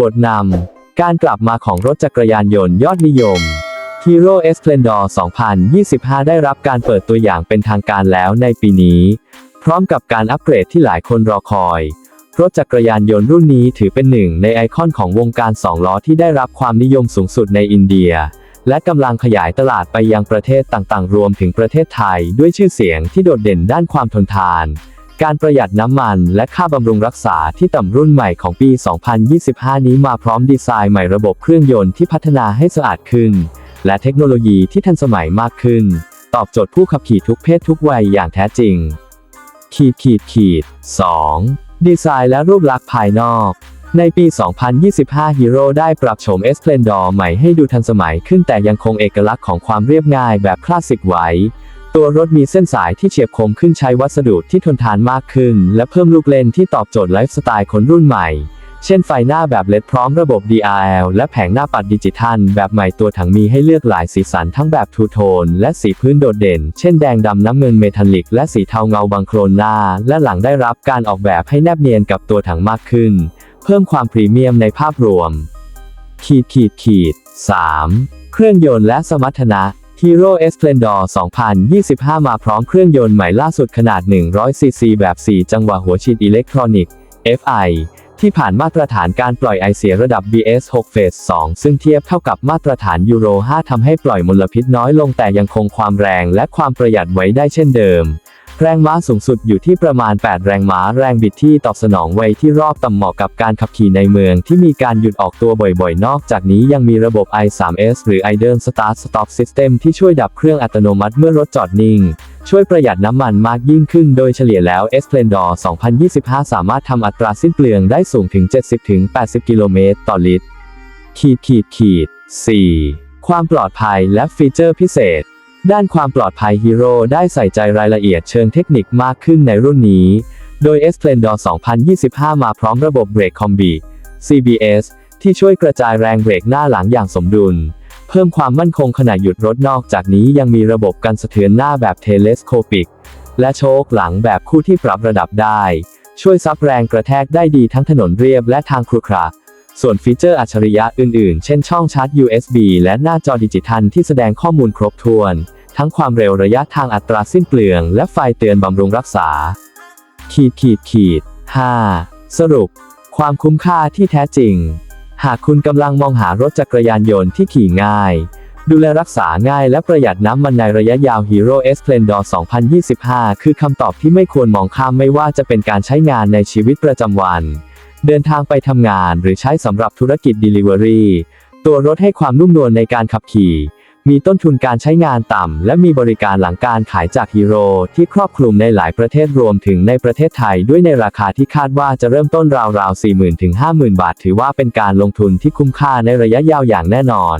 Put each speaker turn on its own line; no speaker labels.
บทนำ การกลับมาของรถจักรยานยนต์ยอดนิยม Hero Esplendor 2025 ได้รับการเปิดตัวอย่างเป็นทางการแล้วในปีนี้ พร้อมกับการอัปเกรดที่หลายคนรอคอย รถจักรยานยนต์รุ่นนี้ถือเป็นหนึ่งในไอคอนของวงการสองล้อที่ได้รับความนิยมสูงสุดในอินเดีย และกำลังขยายตลาดไปยังประเทศต่างๆ รวมถึงประเทศไทย ด้วยชื่อเสียงที่โดดเด่นด้านความทนทาน การประหยัดน้ำมันและค่าบำรุงรักษาที่ต่ำรุ่นใหม่ของปี 2025 นี้มาพร้อมดีไซน์ใหม่ระบบเครื่องยนต์ที่พัฒนาให้สะอาดขึ้น และเทคโนโลยีที่ทันสมัยมากขึ้น ตอบโจทย์ผู้ขับขี่ทุกเพศทุกวัยอย่างแท้จริง ขีดขีดขีด 2. ดีไซน์และรูปลักษณ์ภายนอก ในปี 2025 Hero ได้ปรับโฉม Esplendor ใหม่ให้ดูทันสมัยขึ้นแต่ยังคงเอกลักษณ์ของความเรียบง่ายแบบคลาสสิกไว้ ตัวรถมีเส้นสายที่เฉียบคมขึ้นใช้วัสดุที่ทนทานมากขึ้น และเพิ่มลูกเล่นที่ตอบโจทย์ไลฟ์สไตล์คนรุ่นใหม่ เช่นไฟหน้าแบบเลดพร้อมระบบ DRL และแผงหน้าปัดดิจิทัล แบบใหม่ตัวถังมีให้เลือกหลายสีสันทั้งแบบทูโทน และสีพื้นโดดเด่น เช่นแดงดำน้ำเงินเมทัลลิก และสีเทาเงาบางโครนหน้า และหลังได้รับการออกแบบให้แนบเนียนกับตัวถังมากขึ้น เพิ่มความพรีเมียมในภาพรวมขีดขีดขีด 3. เครื่องยนต์และสมรรถนะ Hero Esplendor 2025 มาพร้อมเครื่องยนต์ใหม่ล่าสุดขนาด 100ซีซีแบบ 4 จังหวะหัวฉีดอิเล็กทรอนิกส์ FI ที่ผ่านมาตรฐานการปล่อยไอเสียระดับ BS6 Phase 2ซึ่งเทียบเท่ากับมาตรฐานยูโร 5 ทำให้ปล่อยมลพิษน้อยลงแต่ยังคงความแรงและความประหยัดไว้ได้เช่นเดิม แรงม้าสูงสุดอยู่ที่ประมาณ 8 แรงม้าแรงบิดที่ตอบสนองไวที่รอบต่ำเหมาะกับการขับขี่ในเมืองที่มีการหยุดออกตัวบ่อยๆ นอกจากนี้ยังมีระบบ i3s หรือ Idle Start Stop System ที่ช่วยดับเครื่องอัตโนมัติเมื่อรถจอดนิ่ง ช่วยประหยัดน้ำมันมากยิ่งขึ้นโดยเฉลี่ยแล้ว Esplendor 2025 สามารถทำอัตราสิ้นเปลืองได้สูงถึง 70-80 กิโลเมตรต่อลิตรขีดขีดขีด 4. ความปลอดภัยและฟีเจอร์พิเศษ ด้านความปลอดภัย Hero ได้ใส่ใจรายละเอียดเชิงเทคนิคมากขึ้นในรุ่นนี้ โดย s p l e n d o r 2025 มาพร้อมระบบเบรกคอมบิ CBS ที่ช่วยกระจายแรงเบรกหน้าหลังอย่างสมดุล เพิ่มความมั่นคงขณะหยุดรถนอกจากนี้ยังมีระบบกันสะเทือนหน้าแบบเทเลสโคปิก และโชคหลังแบบคู่ที่ปรับระดับได้ ช่วยซับแรงกระแทกได้ดีทั้งถนนเรียบและทางครุขระส่วนฟีเจอร์อัจฉริยะอื่นๆ เช่นช่องชาร์จ USB และหน้าจอดิจิทัลที่แสดงข้อมูลครบถ้วน ทั้งความเร็วระยะทางอัตราสิ้นเปลือง และไฟเตือนบำรุงรักษา ขีดขีดขีด 5. สรุป ความคุ้มค่าที่แท้จริง หากคุณกำลังมองหารถจักรยานยนต์ที่ขี่ง่าย ดูแลรักษาง่ายและประหยัดน้ำมันในระยะยาว Hero Esplendor 2025 คือคำตอบที่ไม่ควรมองข้ามไม่ว่าจะเป็นการใช้งานในชีวิตประจำวัน เดินทางไปทำงานหรือใช้สำหรับธุรกิจ Delivery ตัวรถให้ความนุ่มนวลในการขับขี่ มีต้นทุนการใช้งานต่ำ และมีบริการหลังการขายจากฮีโร่ที่ครอบคลุมในหลายประเทศรวมถึงในประเทศไทยด้วยในราคาที่คาดว่าจะเริ่มต้นราวๆ 40,000 ถึง 50,000 บาท ถือว่าเป็นการลงทุนที่คุ้มค่าในระยะยาวอย่างแน่นอน